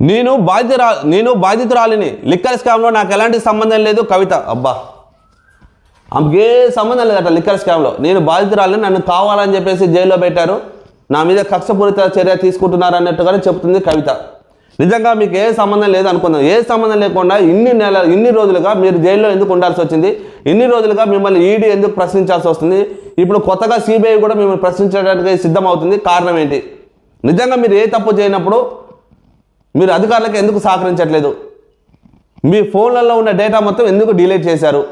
నేను బాధితురా నేను బాధితురాలిని. లిక్కర్ స్కామ్లో నాకు ఎలాంటి సంబంధం లేదు కవిత. అబ్బా. ఆమెకే ఏ సంబంధం లేదట లిక్కర్ స్కామ్లో. నేను బాధితురాలిని నన్ను కావాలని చెప్పేసి జైల్లో పెట్టారు. నా మీద కక్షపూరిత చర్య తీసుకుంటున్నారు అన్నట్టుగానే చెప్తుంది కవిత. నిజంగా మీకు ఏ సంబంధం లేదు అనుకుందాం. ఏ సంబంధం లేకుండా ఇన్ని నెల ఇన్ని రోజులుగా మీరు జైల్లో ఎందుకు ఉండాల్సి వచ్చింది? ఇన్ని రోజులుగా మిమ్మల్ని ఈడీ ఎందుకు ప్రశ్నించాల్సి వస్తుంది? ఇప్పుడు కొత్తగా సిబిఐ కూడా మిమ్మల్ని ప్రశ్నించడానికి సిద్ధమవుతుంది. కారణం ఏంటి? నిజంగా మీరు ఏ తప్పు చేయనప్పుడు మీరు అధికారులకు ఎందుకు సహకరించట్లేదు? మీ ఫోన్లలో ఉన్న డేటా మొత్తం ఎందుకు డిలీట్ చేశారు?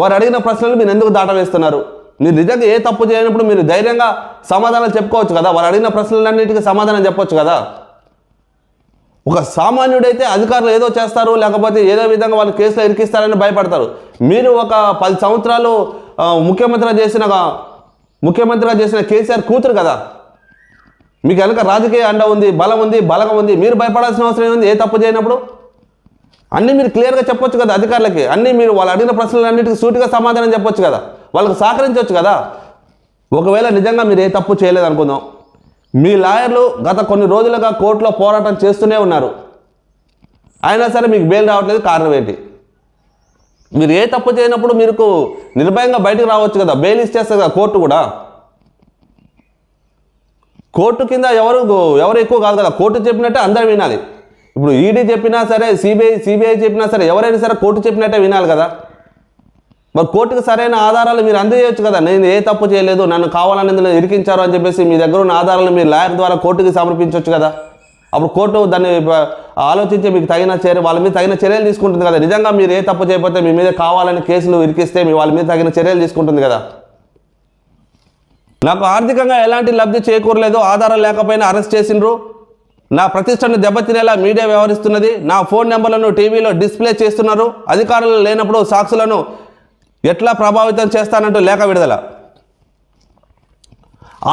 వారు అడిగిన ప్రశ్నలు మీరు ఎందుకు దాటవేస్తున్నారు? మీరు నిజంగా ఏ తప్పు చేయనప్పుడు మీరు ధైర్యంగా సమాధానం చెప్పుకోవచ్చు కదా? వారు అడిగిన ప్రశ్నలన్నిటికీ సమాధానం చెప్పొచ్చు కదా? ఒక సామాన్యుడైతే అధికారులు ఏదో చేస్తారు లేకపోతే ఏదో విధంగా వాళ్ళు కేసులో ఇరికిస్తారని భయపడతారు. మీరు ఒక పది సంవత్సరాలు ముఖ్యమంత్రిగా చేసిన ముఖ్యమంత్రిగా చేసిన కేసీఆర్ కూతురు కదా? మీకు వెనక రాజకీయ అండ ఉంది బలం ఉంది బలగం ఉంది మీరు భయపడాల్సిన అవసరం ఏముంది? ఏ తప్పు చేయనప్పుడు? అన్నీ మీరు క్లియర్గా చెప్పొచ్చు కదా అధికారులకి. అన్నీ మీరు వాళ్ళు అడిగిన ప్రశ్నలన్నిటికీ సూటిగా సమాధానం చెప్పొచ్చు కదా. వాళ్ళకి సహకరించవచ్చు కదా. ఒకవేళ నిజంగా మీరు ఏ తప్పు చేయలేదు అనుకుందాం. మీ లాయర్లు గత కొన్ని రోజులుగా కోర్టులో పోరాటం చేస్తూనే ఉన్నారు. అయినా సరే మీకు బెయిల్ రావట్లేదు కారణం ఏంటి? మీరు ఏ తప్పు చేయనప్పుడు మీకు నిర్భయంగా బయటకు రావచ్చు కదా. బెయిల్ ఇచ్చేస్తారు కదా కోర్టు కూడా. కోర్టు కింద ఎవరు ఎవరు ఎక్కువ కాదు కదా కోర్టు చెప్పినట్టే అందరూ వినాలి. ఇప్పుడు ఈడీ చెప్పినా సరే సిబిఐ సిబిఐ చెప్పినా సరే ఎవరైనా సరే కోర్టు చెప్పినట్టే వినాలి కదా. మరి కోర్టుకు సరైన ఆధారాలు మీరు అందజేయచ్చు కదా. నేను ఏ తప్పు చేయలేదు నన్ను కావాలని ఇందులో ఇరికించారు అని చెప్పేసి మీ దగ్గర ఉన్న ఆధారాలు మీరు లాయర్ ద్వారా కోర్టుకి సమర్పించవచ్చు కదా. అప్పుడు కోర్టు దాన్ని ఆలోచించి మీకు తగిన చర్య వాళ్ళ మీద తగిన చర్యలు తీసుకుంటుంది కదా. నిజంగా మీరు ఏ తప్పు చేయకపోతే మీ మీద కావాలని కేసులు ఇరికిస్తే మీ వాళ్ళ మీద తగిన చర్యలు తీసుకుంటుంది కదా. నాకు ఆర్థికంగా ఎలాంటి లబ్ధి చేకూరలేదు ఆధారం లేకపోయినా అరెస్ట్ చేసిండ్రు. నా ప్రతిష్టను దెబ్బతినేలా మీడియా వ్యవహరిస్తున్నది. నా ఫోన్ నెంబర్లను టీవీలో డిస్ప్లే చేస్తున్నారు. అధికారులు లేనప్పుడు సాక్షులను ఎట్లా ప్రభావితం చేస్తానంటూ లేఖ విడుదల.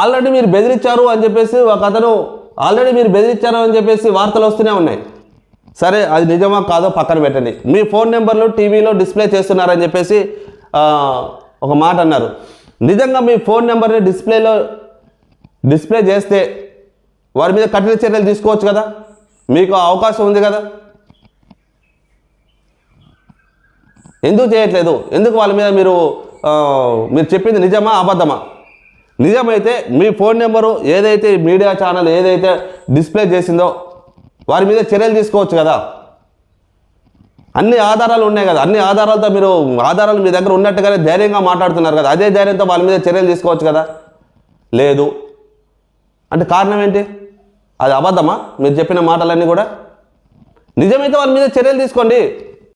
ఆల్రెడీ మీరు బెదిరించారు అని చెప్పేసి ఒక అతను ఆల్రెడీ మీరు బెదిరించారు అని చెప్పేసి వార్తలు వస్తూనే ఉన్నాయి. సరే అది నిజమా కాదో పక్కన పెట్టండి. మీ ఫోన్ నెంబర్లు టీవీలో డిస్ప్లే చేస్తున్నారని చెప్పేసి ఒక మాట అన్నారు. నిజంగా మీ ఫోన్ నెంబర్ని డిస్ప్లేలో డిస్ప్లే చేస్తే వారి మీద కఠిన చర్యలు తీసుకోవచ్చు కదా? మీకు అవకాశం ఉంది కదా? ఎందుకు చేయట్లేదు? ఎందుకు వాళ్ళ మీద మీరు మీరు చెప్పింది నిజమా అబద్ధమా? నిజమైతే మీ ఫోన్ నెంబరు ఏదైతే మీడియా ఛానల్ ఏదైతే డిస్ప్లే చేసిందో వారి మీద చర్యలు తీసుకోవచ్చు కదా? అన్ని ఆధారాలు ఉన్నాయి కదా అన్ని ఆధారాలతో మీరు ఆధారాలు మీ దగ్గర ఉన్నట్టుగానే ధైర్యంగా మాట్లాడుతున్నారు కదా అదే ధైర్యంతో వాళ్ళ మీద చర్యలు తీసుకోవచ్చు కదా? లేదు. అంటే కారణం ఏంటి? అది అబద్ధమా? మీరు చెప్పిన మాటలన్నీ కూడా? నిజమైతే వాళ్ళ మీద చర్యలు తీసుకోండి.